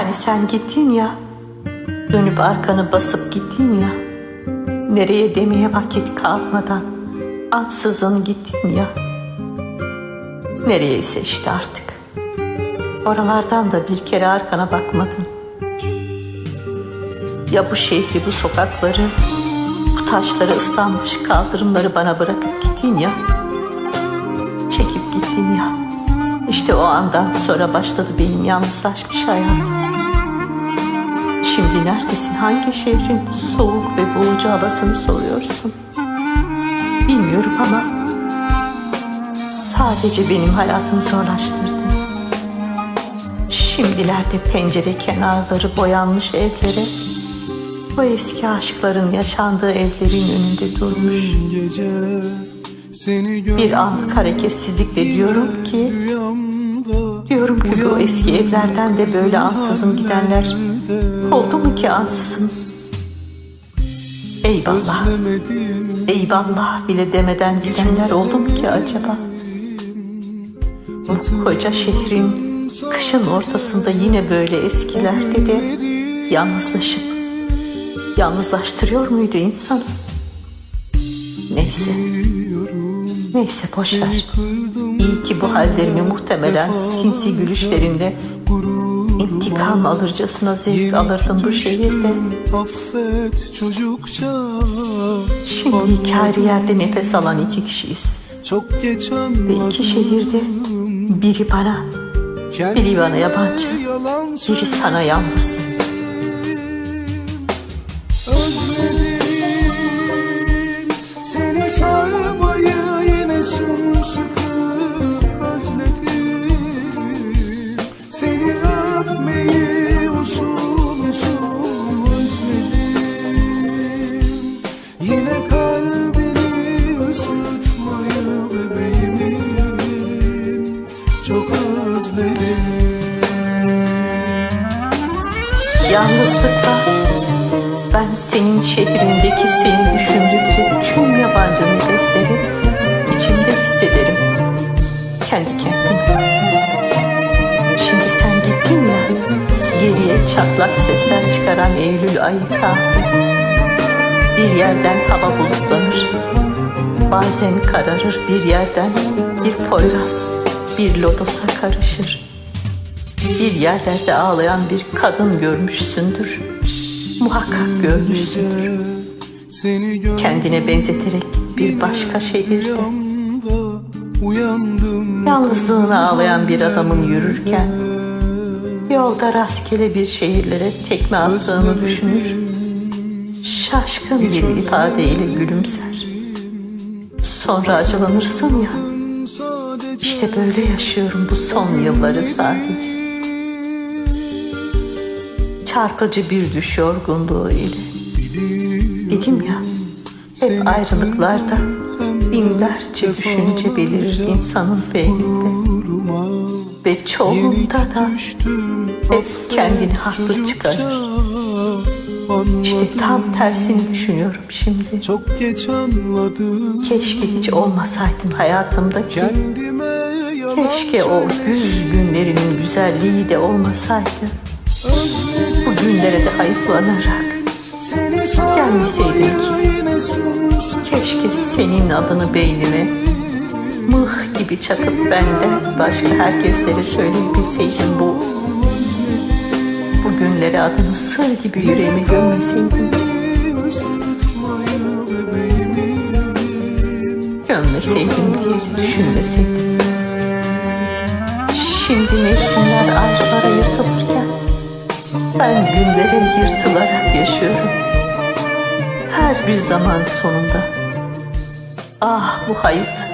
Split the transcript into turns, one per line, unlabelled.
Hani sen gittin ya, dönüp arkanı basıp gittin ya, nereye demeye vakit kalmadan ansızın gittin ya. Nereyeyse işte artık. Oralardan da bir kere arkana bakmadın. Ya bu şehri, bu sokakları, bu taşları ıslanmış kaldırımları bana bırakıp gittin ya. İşte o andan sonra başladı benim yalnızlaşmış hayatım. Şimdi neredesin? Hangi şehrin soğuk ve boğucu havasını soruyorsun? Bilmiyorum ama sadece benim hayatımı zorlaştırdı. Şimdilerde pencere kenarları boyanmış evlere, o eski aşkların yaşandığı evlerin önünde durmuş.
gece seni
Bir anlık hareketsizlikle diyorum ki, diyorum ki bu eski evlerden de böyle ansızın gidenler. Oldu mu ki ansızın? Eyvallah, eyvallah bile demeden gidenler oldu mu ki acaba? Bu koca şehrin kışın ortasında yine böyle eskilerde de yalnızlaşıp yalnızlaştırıyor muydu insanı? Neyse, neyse boş ver. İyi ki bu hallerimi muhtemelen sinsi gülüşlerinde intikam alırcasına zevk alırdım bu şehirde.
Affet çocukça
Şimdi iki ayrı yerde nefes alan iki kişiyiz.
Çok geç
Ve iki şehirde biri bana, biri bana yabancı, biri sana yalnız.
özledim Seni sarmayı yine sımsıkı
Yalnızlıkla ben senin şehrindeki seni düşündükçe tüm yabancı nefesleri içimde hissederim. Kendi kendime. Şimdi sen gittin ya, geriye çatlak sesler çıkaran Eylül ayı kaldı. Bir yerden hava bulutlanır, bazen kararır bir yerden bir poyraz, bir lodosa karışır. Bir yerlerde ağlayan bir kadın görmüşsündür. Muhakkak görmüşsündür. Kendine benzeterek bir başka şehirde. Yalnızlığına ağlayan bir adamın yürürken yolda rastgele bir şehirlere tekme attığını düşünür. Şaşkın bir ifadeyle gülümser. Sonra acılanırsın ya. İşte böyle yaşıyorum bu son yılları sadece. Çarpıcı bir düş yorgunluğu ile. Dedim ya, hep ayrılıklarda binlerce düşünce belirir insanın beyninde. Ve çoğunda da hep kendini haklı çıkarır. İşte tam tersini düşünüyorum şimdi.
Çok geç anladım
Keşke hiç olmasaydın hayatımdaki. Keşke o güz günlerinin güzelliği de olmasaydı. Bu günlere de hayıflanarak gelmeseydin ki. Keşke senin adını beynime mıh gibi çakıp benden başka herkeslere söyleyebilseydim bu bu günlere adını sır gibi yüreğime gömmeseydim gömmeseydim diye düşünmeseydim şimdi yırtılırken ben günlere yırtılarak yaşıyorum. Her bir zaman sonunda. Ah bu hayat